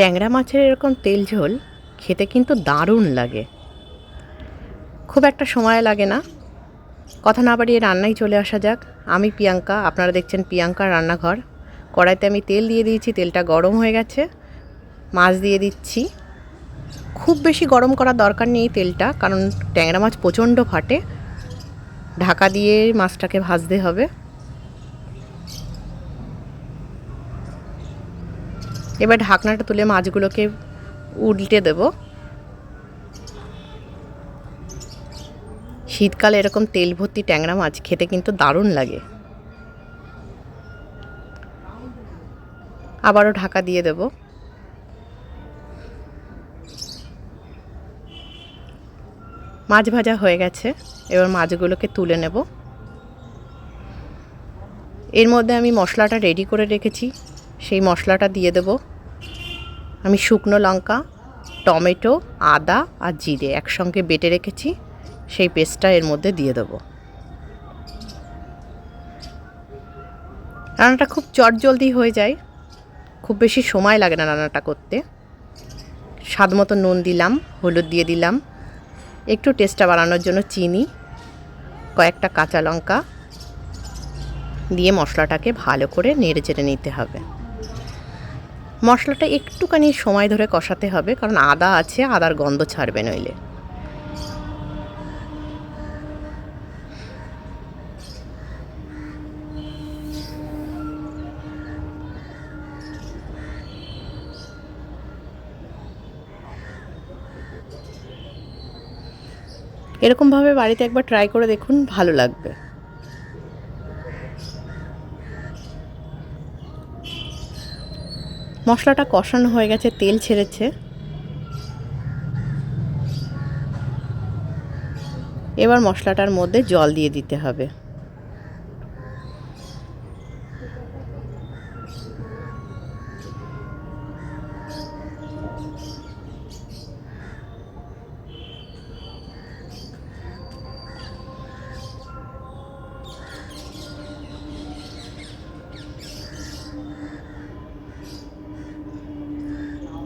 ট্যাংরা মাছের এরকম তেল ঝোল খেতে কিন্তু দারুণ লাগে। খুব একটা সময় লাগে না। কথা না বাড়িয়ে রান্নায় চলে আসা যাক। আমি প্রিয়াঙ্কা, আপনারা দেখছেন প্রিয়াঙ্কার রান্নাঘর। কড়াইতে আমি তেল দিয়ে দিয়েছি, তেলটা গরম হয়ে গেছে। মাছ দিয়ে দিচ্ছি। খুব বেশি গরম করার দরকার নেই তেলটা, কারণ ট্যাংরা মাছ প্রচণ্ড ফাটে। ঢাকা দিয়ে মাছটাকে ভাজতে হবে। এবার ঢাকনাটা তুলে মাছগুলোকে উল্টে দেব। শীতকালে এরকম তেল ভর্তি ট্যাংরা মাছ খেতে কিন্তু দারুণ লাগে। আবারও ঢাকা দিয়ে দেব। মাছ ভাজা হয়ে গেছে, এবার মাছগুলোকে তুলে নেব। এর মধ্যে আমি মশলাটা রেডি করে রেখেছি। সেই মশলাটা দিয়ে দেব। আমি শুকনো লঙ্কা, টমেটো, আদা আর জিরে একসঙ্গে বেটে রেখেছি। সেই পেস্টটা এর মধ্যে দিয়ে দেবো। রান্নাটা খুব চটজলদি হয়ে যায়। খুব বেশি সময় লাগে না রান্নাটা করতে। স্বাদ মতো নুন দিলাম, হলুদ দিয়ে দিলাম। একটু টেস্টটা বাড়ানোর জন্য চিনি, কয়েকটা কাঁচা লঙ্কা দিয়ে মশলাটাকে ভালো করে নেড়ে চেড়ে নিতে হবে। মশলাটা একটুখানি সময় ধরে কষাতে হবে, কারণ আদা আছে, আদার গন্ধ ছাড়বে নইলে। এরকমভাবে বাড়িতে একবার ট্রাই করে দেখুন, ভালো লাগবে। মশলাটা কষানো হয়ে গেছে তেল ছেড়েছে। এবার মশলাটার মধ্যে জল দিয়ে দিতে হবে।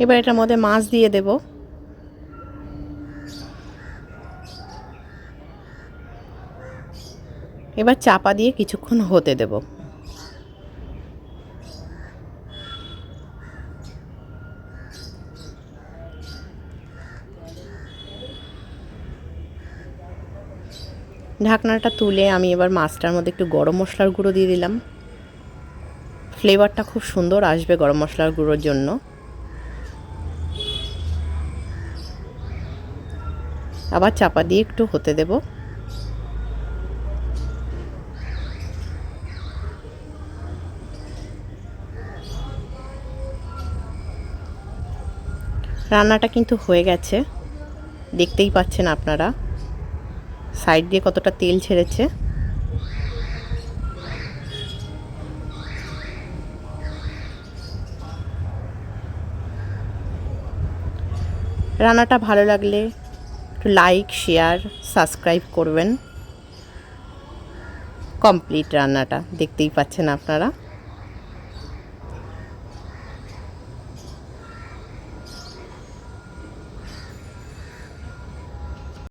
এবার এটার মধ্যে মাছ দিয়ে দেব। এবার চাপা দিয়ে কিছুক্ষণ হতে দেব। ঢাকনাটা তুলে আমি এবার মাছটার মধ্যে একটু গরম মশলার গুঁড়ো দিয়ে দিলাম। ফ্লেভারটা খুব সুন্দর আসবে গরম মশলার গুঁড়োর জন্য। আবার চাপা দিয়ে একটু হতে দেব। রান্নাটা কিন্তু হয়ে গেছে। দেখতেই পাচ্ছেন আপনারা। সাইড দিয়ে কতটা তেল ছেড়েছে। রান্নাটা ভালো লাগলে লাইক শেয়ার সাবস্ক্রাইব করবেন। কমপ্লিট রান্নাটা দেখতেই পাচ্ছেন আপনারা।